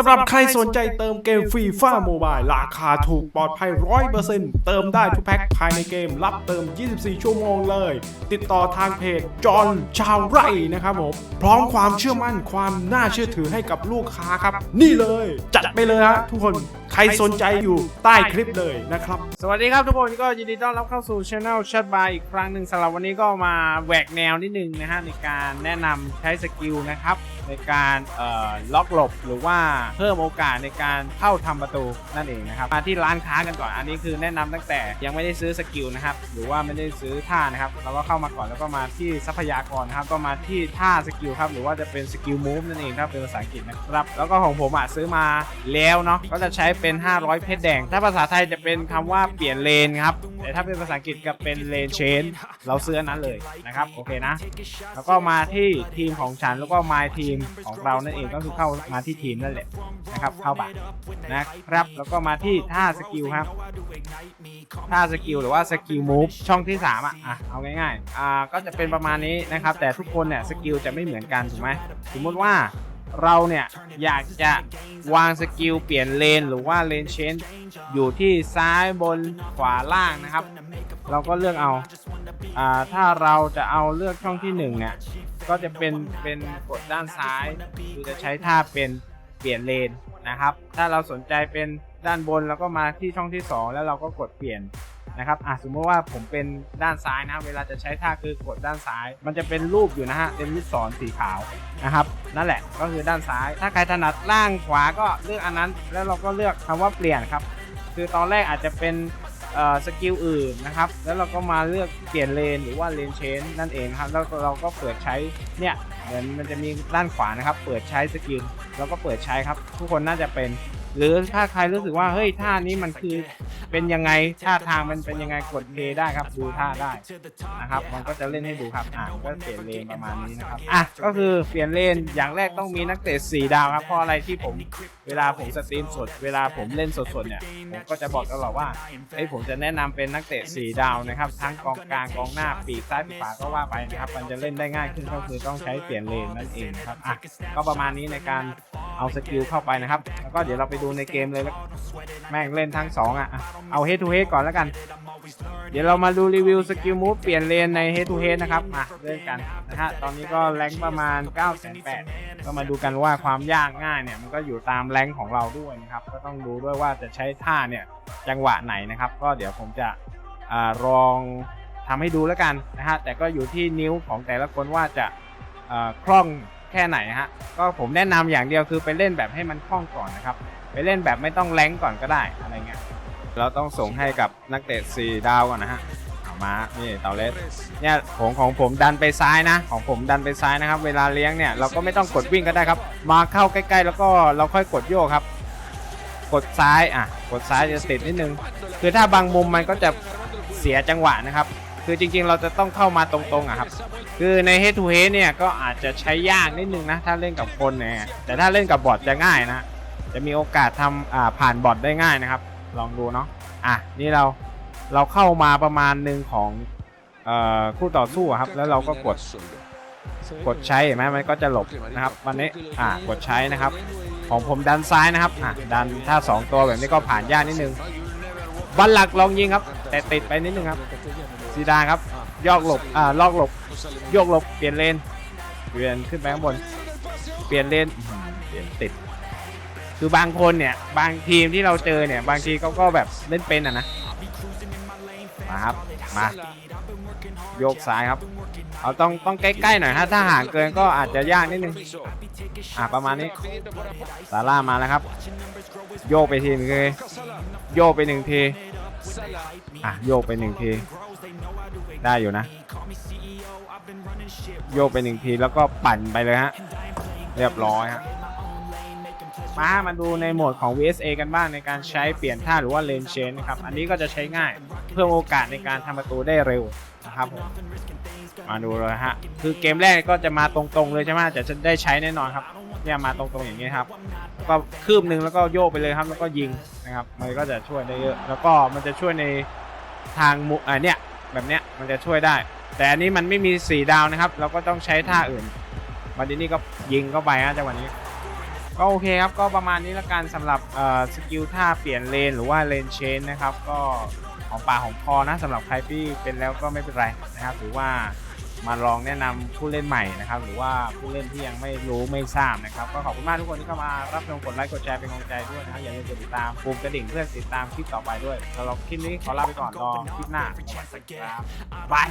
สำหรับใครสนใจเติมเกมฟรีฟ้าโมบายราคาถูกปลอดภัย 100%เติมได้ทุกแพ็คภายในเกม รับเติม 24 ชั่วโมงเลย ติดต่อทางเพจจอห์นชาวไร่นะครับผม พร้อมความเชื่อมั่นความน่าเชื่อถือให้กับลูกค้าครับ นี่เลย จัดไปเลยฮะทุกคน รสนใจอยู่ใต้คลิปเลยนะครับ สวัสดีครับทุกคนก็ยินดีต้อนรับเข้าสู่ช anel ชัดบายอีกครั้งหนึ่งสำหรับวันนี้ก็มาแหวกแนวนิดนึงนะฮะในการแนะนำใช้สกิลนะครับ ในการเอ่อล็อกหลบหรือว่าเพิ่มโอกาสในการเข้าทำประตูนั่นเองนะครับมาที่ร้านค้ากันก่อนอันนี้คือแนะนำตั้งแต่ยังไม่ได้ซื้อสกิลนะครับหรือว่าไม่ได้ซื้อท่านะครับเราก็เข้ามาก่อนแล้วก็มาที่ทรัพยากรนะครับก็มาที่ท่าสกิลครับหรือว่าจะเป็นสกิลมูฟนั่นเองถ้าเป็นภาษาอังกฤษนะครับแล้วก็ของผมอะซื้อมาแล้วเนาะก็จะใช้เป็น็น 500 เพชรแดง ถ้าภาษาไทยจะเป็นคำว่าเปลี่ยนเลนครับ แต่ถ้าเป็นภาษาอังกฤษก็เป็นเลนเชน เราซื้ออันนั้นเลยนะครับ โอเคนะ แล้วก็มาที่ทีมของฉันแล้วก็มาทีมของเรานั่นเองก็คือเข้ามาที่ทีมนั่นแหละนะครับ เข้าบัตรนะครับ แล้วก็มาที่ท่าสกิลครับ ท่าสกิลหรือว่าสกิลมูฟช่องที่ 3 อะ อะ เอาง่ายๆ อ่า ก็จะเป็นประมาณนี้นะครับ แต่ทุกคนเนี่ยสกิลจะไม่เหมือนกันถูกไหมสมมติว่า เราเนี่ยอยากจะวางสกิลเปลี่ยนเลนหรือว่าเลนเชนอยู่ที่ซ้ายบนขวาล่างนะครับ เราก็เลือกเอาอ่าถ้าเราจะเอาเลือกช่องที่หนึ่งเนี่ยก็จะเป็นเป็นกดด้านซ้ายคือจะใช้ท่าเป็นเปลี่ยนเลนนะครับ ถ้าเราสนใจเป็นด้านบนแล้วก็มาที่ช่องที่ 2 แล้วเราก็กดเปลี่ยน นะครับอะสมมติว่าผมเป็นด้านซ้ายนะเวลาจะใช้ท่าคือกดด้านซ้าย มันจะเป็นรูปอยู่นะฮะเป็นลูกศรสีขาวนะครับนั่นแหละก็คือด้านซ้าย ถ้าใครถนัดล่างขวาก็เลือกอันนั้น แล้วเราก็เลือกคำว่าเปลี่ยนครับ คือตอนแรกอาจจะเป็นสกิลอื่นนะครับ แล้วเราก็มาเลือกเปลี่ยนเลนหรือว่าเลนเชนนั่นเองครับ แล้วเราก็เปิดใช้เนี่ยเหมือนมันจะมีด้านขวานะครับ เปิดใช้สกิลแล้วก็เปิดใช้ครับ ทุกคนน่าจะเป็น หรือถ้าใครรู้สึกว่าเฮ้ยท่านี้มันคือเป็นยังไงท่าทางมันเป็นยังไงกดเพลได้ครับดูท่าได้นะครับ มันก็จะเล่นให้ดูครับอ่ามันก็เปลี่ยนเลนประมาณนี้นะครับอะก็คือเปลี่ยนเลนอย่างแรกต้องมีนักเตะ4ดาวครับเพราะอะไรที่ผมเวลาผมสตรีมสด เวลาผมเล่นสดๆเนี่ยผมก็จะบอกตลอดว่าเอ้ยผมจะแนะนำเป็นนักเตะ4ดาวนะครับทั้งกองกลางกองหน้าปีกซ้ายปีกขวาก็ว่าไปนะครับมันจะเล่นได้ง่ายขึ้นก็คือต้องใช้เปลี่ยนเลนนั่นเองนะครับอะก็ประมาณนี้ในการ เอาสกิลเข้าไปนะครับ แล้วก็เดี๋ยวเราไปดูในเกมเลยแล้วแม่งเล่นทั้งสองอะ เอา head to head ก่อนแล้วกัน เดี๋ยวเรามาดูรีวิวสกิลมูฟเปลี่ยนเลนใน head to head นะครับ มาเริ่มกันนะฮะ ตอนนี้ก็แรงประมาณ 9 8 0 0 0ก็มาดูกันว่าความยากง่ายเนี่ยมันก็อยู่ตามแรงของเราด้วยนะครับ ก็ต้องดูด้วยว่าจะใช้ท่าเนี่ยจังหวะไหนนะครับ ก็เดี๋ยวผมจะอลองทำให้ดูแล้วกันนะฮะ แต่ก็อยู่ที่นิ้วของแต่ละคนว่าจะคล่อง แค่ไหนฮะก็ผมแนะนำอย่างเดียวคือไปเล่นแบบให้มันคล่องก่อนนะครับ ไปเล่นแบบไม่ต้องแรงก่อนก็ได้อะไรเงี้ยเราต้องส่งให้กับนักเตะ4ดาวก่อนนะฮะมานี่เตาเลสเนี่ยของของผมดันไปซ้ายนะ ของผมดันไปซ้ายนะครับ เวลาเลี้ยงเนี่ยเราก็ไม่ต้องกดวิ่งก็ได้ครับ มาเข้าใกล้ๆ แล้วก็เราค่อยกดโยกครับ กดซ้ายอะกดซ้ายจะติดนิดนึง คือถ้าบางมุมมันก็จะเสียจังหวะนะครับ คือจริงๆ เราจะต้องเข้ามาตรงๆอะครับ คือใน head to head เนี่ยก็อาจจะใช้ยากนิดนึงนะ ถ้าเล่นกับคนเนี่ยแต่ถ้าเล่นกับบอทจะง่ายนะ จะมีโอกาสทำอ่าผ่านบอทได้ง่ายนะครับ ลองดูเนาะอะนี่เราเราเข้ามาประมาณหนึ่งของเอ่อคู่ต่อสู้อะครับ แล้วเราก็กดกดใช้เห็นไหมมันก็จะหลบนะครับ วันนี้อะกดใช้นะครับ ของผมดันซ้ายนะครับอะดันถ้า 2 ตัวแบบนี้ก็ผ่านยากนิดนึงบัลลักลองยิงครับ แต่ติดไปนิดนึงครับ ซีดานครับยอกหลบอ่าลอกหลบโยกหลบเปลี่ยนเลนเปลี่ยนขึ้นไปข้างบน เปลี่ยนเลนอื้อหือเปลี่ยนติด คือบางคนเนี่ย บางทีมที่เราเจอเนี่ย บางทีเขาก็แบบเล่นเป็นอะนะมาครับมาโยกซ้ายครับเอาต้องต้องใกล้ๆหน่อยฮะถ้าห่างเกินก็อาจจะยากนิดนึงอะประมาณนี้ซาร่ามาแล้วครับ โยกไปทีนึงเลยโยกไปหนึ่งทีอะโยกไปหนึ่งที ได้อยู่นะ โยกไปหนึ่งทีแล้วก็ปั่นไปเลยฮะ เรียบร้อยฮะ มามาดูในโหมดของ VSA กันบ้างในการใช้เปลี่ยนท่าหรือว่าเลนเชนนะครับ อันนี้ก็จะใช้ง่ายเพิ่มโอกาสในการทำประตูได้เร็วนะครับผมมาดูเลยฮะ คือเกมแรกก็จะมาตรงๆเลยใช่ไหมจะได้ใช้แน่นอนครับ เนี่ยมาตรงๆอย่างนี้ครับ ก็คืบหนึ่งแล้วก็โยกไปเลยครับ แล้วก็ยิงนะครับ มันก็จะช่วยได้เยอะ แล้วก็มันจะช่วยในทางมุอ่าเนี่ย แบบเนี้ยมันจะช่วยได้ แต่อันนี้มันไม่มีสีดาวนะครับ เราก็ต้องใช้ท่าอื่นวันนี้นี่ก็ยิงเข้าไปนะจังหวะนี้ ก็โอเคครับก็ประมาณนี้ละกันสำหรับสกิลท่าเปลี่ยนเลนหรือว่าเลนเชนนะครับ ก็ของป่าของคอนะสำหรับใครที่เป็นแล้วก็ไม่เป็นไรนะครับ หรือว่า มาลองแนะนำผู้เล่นใหม่นะครับ หรือว่าผู้เล่นที่ยังไม่รู้ไม่ทราบนะครับ ก็ขอบคุณมากทุกคนที่เข้ามารับชมกดไลค์กดแชร์เป็นกำลังใจด้วยนะครับอย่าลืมกดติดตามปุ่มกระดิ่งเพื่อติดตามคลิปต่อไปด้วยสำหรับคลิปนี้ขอลาไปก่อนรอคลิปหน้าสวัสดีครับบาย